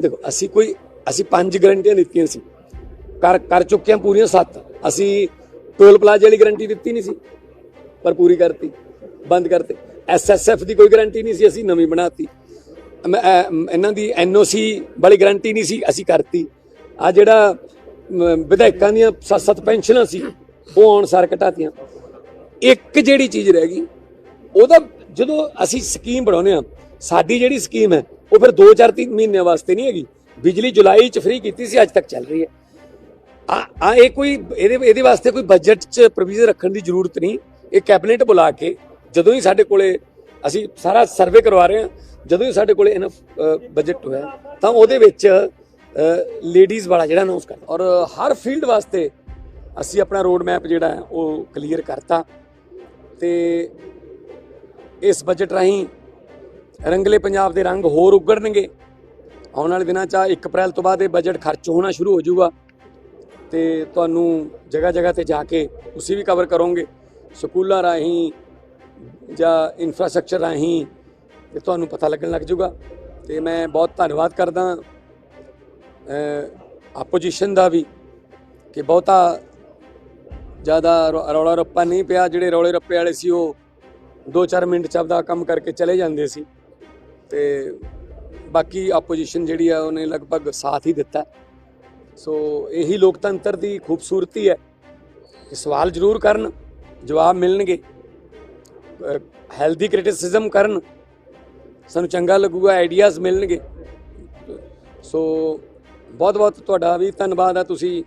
ਦੇਖੋ ਅਸੀਂ ਕੋਈ ਅਸੀਂ ਪੰਜ ਗਰੰਟੀਆਂ ਦਿੱਤੀਆਂ ਸੀ। ਕਰ ਕਰ ਚੁੱਕੇ ਹਾਂ ਪੂਰੀਆਂ ਸੱਤ। ਅਸੀਂ ਟੋਲ ਪਲਾਜੇ ਵਾਲੀ ਗਰੰਟੀ ਦਿੱਤੀ ਨਹੀਂ ਸੀ ਪਰ ਪੂਰੀ ਕਰਤੀ ਬੰਦ ਕਰਤੇ। ਐਸਐਸਐਫ ਦੀ ਕੋਈ ਗਰੰਟੀ ਨਹੀਂ ਸੀ ਅਸੀਂ ਨਵੀਂ ਬਣਾਤੀ। ਅਮ, ਇਹਨਾਂ ਦੀ ਐਨਓਸੀ ਵਾਲੀ ਗਰੰਟੀ ਨਹੀਂ ਸੀ ਅਸੀਂ ਕਰਤੀ। ਆ ਜਿਹੜਾ ਵਿਧਾਇਕਾਂ ਦੀਆਂ ਸੱਤ ਸੱਤ ਪੈਨਸ਼ਨਾਂ ਸੀ ਉਹ ਆਉਣ ਸਾਰ ਘਟਾਤੀਆਂ। ਇੱਕ ਜਿਹੜੀ ਚੀਜ਼ ਰਹਿ ਗਈ ਉਹਦਾ ਜਦੋਂ ਅਸੀਂ ਸਕੀਮ ਬਣਾਉਂਦੇ ਆ ਸਾਡੀ ਜਿਹੜੀ ਸਕੀਮ ਹੈ, ਉਹ ਫਿਰ 2-4 3 ਮਹੀਨਿਆਂ ਵਾਸਤੇ ਨਹੀਂ ਹੈਗੀ। ਬਿਜਲੀ ਜੁਲਾਈ ਚ ਫ੍ਰੀ ਕੀਤੀ ਸੀ, ਅੱਜ ਤੱਕ ਚੱਲ ਰਹੀ ਹੈ। ਆ ਆ, ਇਹ ਕੋਈ, ਇਹਦੇ ਇਹਦੇ ਵਾਸਤੇ ਕੋਈ ਬਜਟ ਚ ਪ੍ਰੋਵੀਜ਼ਨ ਰੱਖਣ ਦੀ ਜ਼ਰੂਰਤ ਨਹੀਂ। ਇਹ ਕੈਬਨਿਟ ਬੁਲਾ ਕੇ ਜਦੋਂ ਹੀ ਸਾਡੇ ਕੋਲੇ ਅਸੀਂ ਸਾਰਾ ਸਰਵੇ ਕਰਵਾ ਰਹੇ ਹਾਂ, ਜਦੋਂ ਹੀ ਸਾਡੇ ਕੋਲੇ ਇਨਫ ਬਜਟ ਹੋਇਆ, ਤਾਂ ਉਹਦੇ ਵਿੱਚ ਲੇਡੀਜ਼ ਵਾਲਾ ਜਿਹੜਾ ਅਨਾਉਂਸ ਕਰ ਔਰ ਹਰ ਫੀਲਡ ਵਾਸਤੇ ਅਸੀਂ ਆਪਣਾ ਰੋਡ ਮੈਪ ਜਿਹੜਾ ਉਹ ਕਲੀਅਰ ਕਰਤਾ। ਤੇ ਇਸ ਬਜਟ ਰਾਹੀਂ ਰੰਗਲੇ ਪੰਜਾਬ ਦੇ ਰੰਗ ਹੋਰ ਉਗੜਨਗੇ। ਆਉਣ ਵਾਲੇ ਦਿਨਾਂ 'ਚ 1 ਅਪ੍ਰੈਲ ਤੋਂ ਬਾਅਦ ਇਹ ਬਜਟ ਖਰਚ ਹੋਣਾ ਸ਼ੁਰੂ ਹੋ ਜਾਊਗਾ। ਤੇ ਤੁਹਾਨੂੰ ਜਗ੍ਹਾ ਜਗ੍ਹਾ ਤੇ ਜਾ ਕੇ ਤੁਸੀਂ ਵੀ ਕਵਰ ਕਰੋਗੇ। ਸਕੂਲਾਂ ਰਾਹੀਂ ਜਾਂ ਇਨਫਰਾਸਟ੍ਰਕਚਰ ਰਾਹੀਂ ਤੇ ਤੁਹਾਨੂੰ ਪਤਾ ਲੱਗਣ ਲੱਗ ਜਾਊਗਾ। ਤੇ ਮੈਂ ਬਹੁਤ ਧੰਨਵਾਦ ਕਰਦਾ ਆਪੋਜੀਸ਼ਨ ਦਾ ਵੀ ਕਿ ਬਹੁਤਾ ਜ਼ਿਆਦਾ ਰੌਲਾ ਰੱਪਾ ਨਹੀਂ ਪਿਆ। ਜਿਹੜੇ ਰੌਲੇ ਰੱਪੇ ਵਾਲੇ ਸੀ ਉਹ 2-4 ਮਿੰਟ ਚ ਆਪਦਾ ਕੰਮ ਕਰਕੇ ਚਲੇ ਜਾਂਦੇ ਸੀ ਤੇ ਬਾਕੀ ਆਪੋਜੀਸ਼ਨ ਜਿਹੜੀ ਆ ਉਹਨੇ ਲਗਭਗ ਸਾਥ ਹੀ ਦਿੱਤਾ। ਸੋ ਇਹੀ ਲੋਕਤੰਤਰ ਦੀ ਖੂਬਸੂਰਤੀ ਹੈ ਸਵਾਲ ਜ਼ਰੂਰ ਕਰਨ, ਜਵਾਬ ਮਿਲਣਗੇ। ਹੈਲਦੀ ਕ੍ਰਿਟਿਸਿਜ਼ਮ ਕਰਨ, ਸਾਨੂੰ ਚੰਗਾ ਲੱਗੂਗਾ ਆਈਡੀਆਜ਼ ਮਿਲਣਗੇ। ਸੋ ਬਹੁਤ ਬਹੁਤ ਤੁਹਾਡਾ ਵੀ ਧੰਨਵਾਦ ਆ, ਤੁਸੀਂ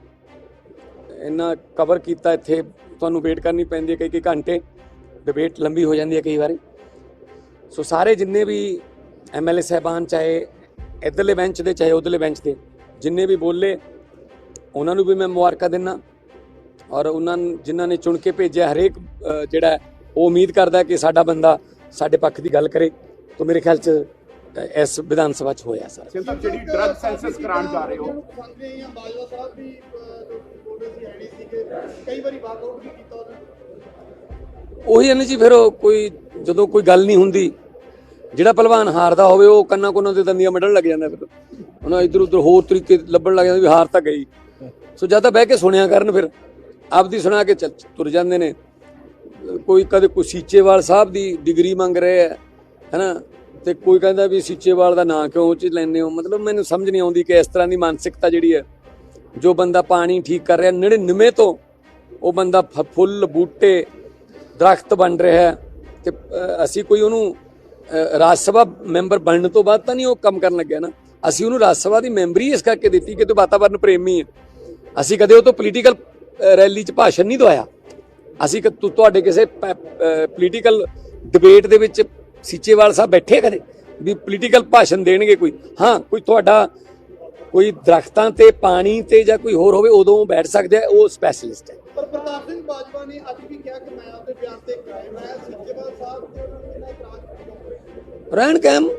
ਇੰਨਾ ਕਵਰ ਕੀਤਾ ਇੱਥੇ, ਤੁਹਾਨੂੰ ਵੇਟ ਕਰਨੀ ਪੈਂਦੀ ਹੈ ਕਈ ਕਈ ਘੰਟੇ। ਡਿਬੇਟ ਲੰਬੀ ਹੋ ਜਾਂਦੀ ਹੈ ਕਈ ਵਾਰੀ। ਸੋ ਸਾਰੇ ਜਿੰਨੇ ਵੀ ਐਮਐਲਏ ਸਹਿਬਾਨ ਚਾਹੇ ਇਧਰਲੇ ਬੈਂਚ ਦੇ ਚਾਹੇ ਉਧਰਲੇ ਬੈਂਚ ਦੇ ਜਿੰਨੇ ਵੀ ਬੋਲੇ ਉਹਨਾਂ ਨੂੰ ਵੀ ਮੈਂ ਮੁਬਾਰਕਾਂ ਦਿੰਨਾ। ਔਰ ਉਹਨਾਂ ਨੂੰ- ਜਿਨ੍ਹਾਂ ਨੇ ਚੁਣ ਕੇ ਭੇਜਿਆ ਹਰੇਕ ਜਿਹੜਾ ਉਹ ਉਮੀਦ ਕਰਦਾ ਹੈ ਕਿ ਸਾਡਾ ਬੰਦਾ ਸਾਡੇ ਪੱਖ ਦੀ ਗੱਲ ਕਰੇ। ਤਾਂ ਮੇਰੇ ਖਿਆਲ 'ਚ ਇਸ ਵਿਧਾਨ ਸਭਾ 'ਚ ਹੋਇਆ ਸਰ। ਜਿਹੜੀ ਡਰਗ ਸੈਂਸਸ ਕਰਾਉਣ ਜਾ ਰਹੇ ਹੋ। ਸੰਦੇ ਜਾਂ ਬਾਜਵਾ ਸਾਹਿਬ ਵੀ ਬੋਲੇ ਸੀ ਐਡੀ ਸੀ ਕਿ ਕਈ ਵਾਰੀ ਵਾਕਆਊਟ ਵੀ ਕੀਤਾ ਉਹਨਾਂ ਨੇ। ਉਹੀ ਹੈ ਜੀ, ਫਿਰ ਉਹ ਕੋਈ ਜਦੋਂ ਕੋਈ ਗੱਲ ਨਹੀਂ ਹੁੰਦੀ, ਜਿਹੜਾ ਪਹਿਲਵਾਨ ਹਾਰਦਾ ਹੋਵੇ, ਉਹ ਕੰਨਾਂ ਕੋਨਾਂ ਤੇ ਦੰਦੀਆਂ ਮੱਢਣ ਲੱਗ ਜਾਂਦਾ ਫਿਰ। ਉਹਨਾਂ ਇਧਰ ਉਧਰ ਹੋਰ ਤਰੀਕੇ ਲੱਭਣ ਲੱਗ ਜਾਂਦਾ ਵੀ ਹਾਰ ਤਾਂ ਗਈ। ਸੋ ਜਦ ਤਾਂ ਬਹਿ ਕੇ ਸੁਣਿਆ ਕਰਨ ਫਿਰ, ਆਪਦੀ ਸੁਣਾ ਕੇ ਚੱਲ ਤੁਰ ਜਾਂਦੇ ਨੇ। ਕੋਈ ਕਦੇ ਕੋਈ ਸੀਚੇਵਾਲ ਸਾਹਿਬ ਦੀ ਡਿਗਰੀ ਮੰਗ ਰਹੇ ਹੈ ਹੈਨਾ? ਤੇ ਕੋਈ ਕਹਿੰਦਾ ਵੀ ਸੀਚੇਵਾਲ ਦਾ ਨਾਂ ਕਿਉਂ ਉਹ ਚ ਲੈਂਦੇ ਹੋ? ਮਤਲਬ ਮੈਨੂੰ ਸਮਝ ਨਹੀਂ ਆਉਂਦੀ ਕਿ ਇਸ ਤਰ੍ਹਾਂ ਦੀ ਮਾਨਸਿਕਤਾ ਜਿਹੜੀ ਹੈ, ਜੋ ਬੰਦਾ ਪਾਣੀ ਠੀਕ ਕਰ ਰਿਹਾ 99 ਤੋਂ ਉਹ ਬੰਦਾ ਫ- ਫੁੱਲ ਬੂਟੇ ਦਰਖਤ ਬਣ ਰਿਹਾ ਹੈ ਤੇ ਅਸੀਂ ਕੋਈ ਉਹਨੂੰ ਰਾਜ ਸਭਾ ਮੈਂਬਰ ਬਣਨ ਤੋਂ ਬਾਅਦ ਤਾਂ ਨਹੀਂ ਉਹ ਕੰਮ ਕਰਨ ਲੱਗਿਆ ਨਾ। ਅਸੀਂ ਉਹਨੂੰ ਰਾਜ ਸਭਾ ਦੀ ਮੈਂਬਰੀ ਇਸ ਕਰਕੇ ਦਿੱਤੀ ਕਿ ਤੂੰ ਵਾਤਾਵਰਨ ਪ੍ਰੇਮੀ ਹੈ। ਅਸੀਂ ਕਦੇ ਉਹ ਤੋਂ ਪੋਲੀਟੀਕਲ ਰੈਲੀ 'ਚ ਭਾਸ਼ਣ ਨਹੀਂ ਦਵਾਇਆ। ਅਸੀਂ ਕਿ, ਤੂੰ ਤੁਹਾਡੇ ਕਿਸੇ ਪੋਲੀਟੀਕਲ ਡਿਬੇਟ ਦੇ ਵਿੱਚ ਸੀਚੇਵਾਲ ਸਾਹਿਬ ਬੈਠੇ ਕਦੇ? ਵੀ ਪੋਲੀਟੀਕਲ ਭਾਸ਼ਣ ਦੇਣਗੇ ਕੋਈ? ਹਾਂ, ਕੋਈ ਤੁਹਾਡਾ ਕੋਈ ਦਰਖਤਾਂ ਤੇ ਪਾਣੀ ਤੇ ਜਾਂ ਕੋਈ ਹੋਰ ਹੋਵੇ, ਉਦੋਂ ਉਹ ਬੈਠ ਸਕਦੇ ਆ ਉਹ ਸਪੈਸ਼ਲਿਸਟ ਹੈ। ਪਰ ਪ੍ਰਤਾਪ ਸਿੰਘ ਬਾਜਵਾ ਨੇ ਅੱਜ ਵੀ ਕਿਹਾ ਕਿ ਮੈਂ ਆਪਦੇ ਬਿਆਨ ਤੇ ਕਾਇਮ ਹੈ। ਸਿੱਜੇਵਾਲ ਸਾਹਿਬ ਤੇ ਉਹਨਾਂ ਨੇ ਇਹਨਾਂ ਇਤਰਾਜ਼ ਰਹਿਣ ਕਾਇਮ।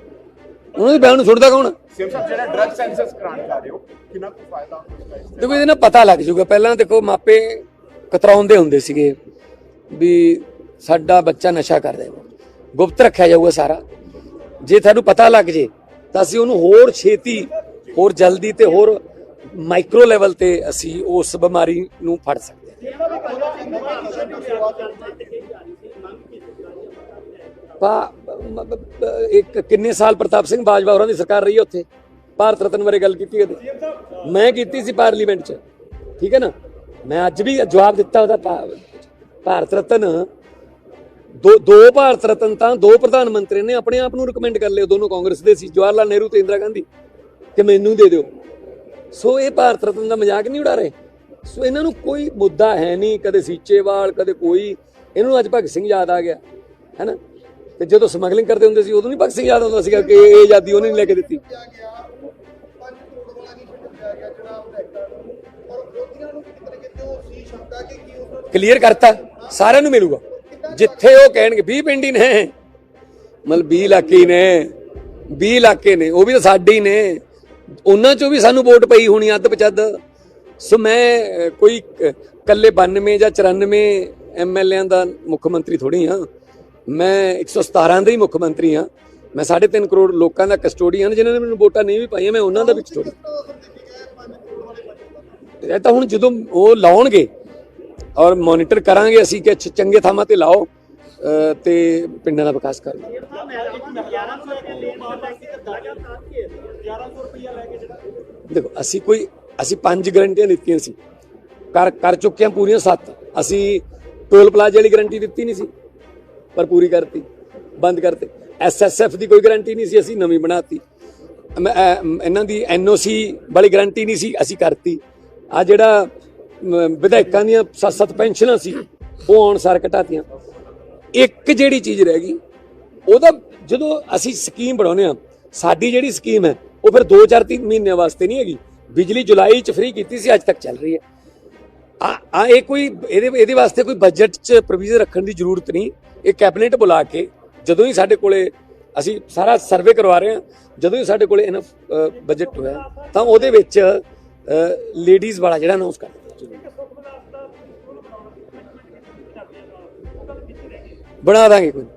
ਉਹਨਾਂ ਦੇ ਬਿਆਨ ਨੂੰ ਸੁਣਦਾ ਕੌਣ? ਸਾਹਿਬ ਜਿਹੜਾ ਡਰਗ ਸੈਂਸਸ ਕਰਾਉਣ ਜਾ ਰਹੇ ਹੋ ਕਿੰਨਾ ਕੁ ਫਾਇਦਾ ਹੋਊਗਾ ਇਸ ਦੇਖੋ ਇਹਦੇ ਨਾਲ ਪਤਾ ਲੱਗ ਜਾਊਗਾ। ਪਹਿਲਾਂ ਦੇਖੋ ਮਾਪੇ ਕਤਰਾਉਂਦੇ ਹੁੰਦੇ ਸੀਗੇ ਵੀ ਸਾਡਾ ਬੱਚਾ ਨਸ਼ਾ ਕਰਦਾ ਹੈ ਗੁਪਤ ਰੱਖਿਆ ਜਾਊਗਾ ਸਾਰਾ। ਜੇ ਤੁਹਾਨੂੰ ਪਤਾ ਲੱਗ ਜੇ ਤਾਂ ਅਸੀਂ ਉਹਨੂੰ ਹੋਰ ਛੇਤੀ ਹੋਰ ਜਲਦੀ ਤੇ ਹੋਰ ਮਾਈਕਰੋ ਲੈਵਲ ਤੇ ਅਸੀਂ ਉਸ ਬਿਮਾਰੀ ਨੂੰ ਫੜ ਸਕਦੇ ਪਾ ਇੱਕ ਕਿੰਨੇ ਸਾਲ ਪ੍ਰਤਾਪ ਸਿੰਘ ਬਾਜਵਾ ਹੋਰਾਂ ਦੀ ਸਰਕਾਰ ਰਹੀ ਉੱਥੇ? ਭਾਰਤ ਰਤਨ ਬਾਰੇ ਗੱਲ ਕੀਤੀ ਕਦੇ ਮੈਂ ਕੀਤੀ ਸੀ ਪਾਰਲੀਮੈਂਟ 'ਚ। ਠੀਕ ਹੈ ਨਾ? ਮੈਂ ਅੱਜ ਵੀ ਜਵਾਬ ਦਿੱਤਾ ਉਹਦਾ ਭਾਰਤ ਰਤਨ। ਦੋ ਦੋ ਭਾਰਤ ਰਤਨ ਤਾਂ ਦੋ ਪ੍ਰਧਾਨ ਮੰਤਰੀ ਨੇ ਆਪਣੇ ਆਪ ਨੂੰ ਰეკਮੈਂਡ ਕਰ ਲਿਆ। ਦੋਨੋਂ ਕਾਂਗਰਸ ਦੇ ਸੀ ਜਵਾਹਰ ਲਾਲ ਨਹਿਰੂ ਤੇ ਇੰਦਰਾ ਗਾਂਧੀ। ਕਿ ਮੈਨੂੰ ਦੇ ਦਿਓ। ਸੋ ਇਹ ਭਾਰਤ ਰਤਨ ਦਾ ਮਜ਼ਾਕ ਨਹੀਂ ਉਡਾ ਰਹੇ? ਸੋ ਇਹਨਾਂ ਨੂੰ ਕੋਈ ਮੁੱਦਾ ਹੈ ਨਹੀਂ ਕਦੇ ਸੀਚੇਵਾਲ ਕਦੇ ਕੋਈ। ਇਹਨਾਂ ਨੂੰ ਅੱਜ ਭਗਤ ਸਿੰਘ ਯਾਦ ਆ ਗਿਆ ਹੈਨਾ ਤੇ ਜਦੋਂ ਸਮਗਲਿੰਗ ਕਰਦੇ ਹੁੰਦੇ ਸੀ ਉਦੋਂ ਨਹੀਂ ਭਗਤ ਸਿੰਘ ਯਾਦ ਆਉਂਦਾ ਸੀਗਾ ਕਿ ਇਹ ਆਜ਼ਾਦੀ ਉਹਨੇ ਨਹੀਂ ਲੈ ਕੇ ਦਿੱਤੀ। ਕਿਹਾ ਗਿਆ ਉਹ 5 ਕਰੋੜ ਵਾਲਾ ਨਹੀਂ ਛੱਡਿਆ ਗਿਆ ਜਿਹੜਾ ਵਿਧਾਇਕਾਂ ਨੂੰ। ਔਰ ਵਿਰੋਧੀਆਂ ਨੂੰ ਵੀ ਕਿਤੇ ਨਾ ਕਿਤੇ ਉਹ ਸੀ ਸ਼ੰਕਾ ਕਿ ਕੀ ਉਹਨਾਂ ਨੂੰ ਕਲੀਅਰ ਕਰਤਾ ਸਾਰਿਆਂ ਨੂੰ ਮਿਲੂਗਾ। ਜਿੱਥੇ ਉਹ ਕਹਿਣਗੇ 20 ਪਿੰਡ ਹੀ ਨੇ। ਮਤਲਬ 20 ਇਲਾਕੇ ਨੇ 20 ਇਲਾਕੇ ਨੇ ਉਹ ਵੀ ਤਾਂ ਸਾਡੇ ਹੀ ਨੇ। ਉਹਨਾਂ ਚੋਂ ਵੀ ਸਾਨੂੰ ਵੋਟ ਪਈ ਹੋਣੀ ਅੱਧ ਪਚੱਧ ਸੋ ਮੈਂ ਕੋਈ ਕ- ਕੱਲੇ 92 ਜਾਂ 94 ਐਮਐਲਏਆਂ ਦਾ ਮੁੱਖ ਮੰਤਰੀ ਥੋੜੀ ਹਾਂ। ਮੈਂ 117 ਦਾ ਹੀ ਮੁੱਖ ਮੰਤਰੀ ਹਾਂ। ਮੈਂ 3.5 ਕਰੋੜ ਲੋਕਾਂ ਦਾ ਕਸਟੋਡੀਅਨ ਜਿਨ੍ਹਾਂ ਨੇ ਮੈਨੂੰ ਵੋਟਾਂ ਨਹੀਂ ਵੀ ਪਾਈਆਂ, ਮੈਂ ਉਹਨਾਂ ਦਾ ਵੀ ਕਸਟੋਡੀਅਨ ਇਹ ਤਾਂ ਹੁਣ ਜਦੋਂ ਉਹ ਲਾਉਣਗੇ ਔਰ ਮੋਨੀਟਰ ਕਰਾਂਗੇ, ਅਸੀਂ ਕਿ ਚੰਗੇ ਥਾਵਾਂ ਤੇ ਲਾਓ ਤੇ ਪਿੰਡਾਂ ਦਾ ਵਿਕਾਸ ਕਰੋ ਦੇਖੋ, ਅਸੀਂ ਕੋਈ ਅਸੀਂ ਪੰਜ ਗਰੰਟੀਆਂ ਦਿੱਤੀਆਂ ਸੀ। ਕਰ ਕਰ ਚੁੱਕੇ ਹਾਂ ਪੂਰੀਆਂ ਸੱਤ। ਅਸੀਂ ਟੋਲ ਪਲਾਜ਼ੇ ਵਾਲੀ ਗਰੰਟੀ ਦਿੱਤੀ ਨਹੀਂ ਸੀ ਪਰ ਪੂਰੀ ਕਰਤੀ ਬੰਦ ਕਰਤੇ। ਐਸਐਸਐਫ ਦੀ ਕੋਈ ਗਰੰਟੀ ਨਹੀਂ ਸੀ ਅਸੀਂ ਨਵੀਂ ਬਣਾਤੀ। ਅਮ, ਇਹਨਾਂ ਦੀ ਐਨਓਸੀ ਵਾਲੀ ਗਰੰਟੀ ਨਹੀਂ ਸੀ ਅਸੀਂ ਕਰਤੀ। ਆ ਜਿਹੜਾ ਵਿਧਾਇਕਾਂ ਦੀਆਂ ਸੱਤ ਸੱਤ ਪੈਨਸ਼ਨਾਂ ਸੀ ਉਹ ਆਉਣ ਸਾਰ ਘਟਾਤੀਆਂ। ਇੱਕ ਜਿਹੜੀ ਚੀਜ਼ ਰਹਿ ਗਈ ਉਹਦਾ ਜਦੋਂ ਅਸੀਂ ਸਕੀਮ ਬਣਾਉਂਦੇ ਆ ਸਾਡੀ ਜਿਹੜੀ ਸਕੀਮ ਹੈ ਉਹ ਫਿਰ 2-4 3 ਮਹੀਨਿਆਂ ਵਾਸਤੇ ਨਹੀਂ ਹੈਗੀ। ਬਿਜਲੀ ਜੁਲਾਈ ਚ ਫ੍ਰੀ ਕੀਤੀ ਸੀ, ਅੱਜ ਤੱਕ ਚੱਲ ਰਹੀ ਹੈ। ਆ ਆ, ਇਹ ਕੋਈ, ਇਹਦੇ ਇਹਦੇ ਵਾਸਤੇ ਕੋਈ ਬਜਟ ਚ ਪ੍ਰੋਵੀਜ਼ਨ ਰੱਖਣ ਦੀ ਜ਼ਰੂਰਤ ਨਹੀਂ। ਇਹ ਕੈਬਨਿਟ ਬੁਲਾ ਕੇ ਜਦੋਂ ਹੀ ਸਾਡੇ ਕੋਲੇ ਅਸੀਂ ਸਾਰਾ ਸਰਵੇ ਕਰਵਾ ਰਹੇ ਹਾਂ, ਜਦੋਂ ਹੀ ਸਾਡੇ ਕੋਲੇ ਇਨਫ ਬਜਟ ਹੋਇਆ, ਤਾਂ ਉਹਦੇ ਵਿੱਚ ਲੇਡੀਜ਼ ਵਾਲਾ ਜਿਹੜਾ ਅਨਾਉਂਸ ਕਰ ਦਿੱਤਾ। ਬਣਾ ਦਾਂਗੇ ਕੋਈ।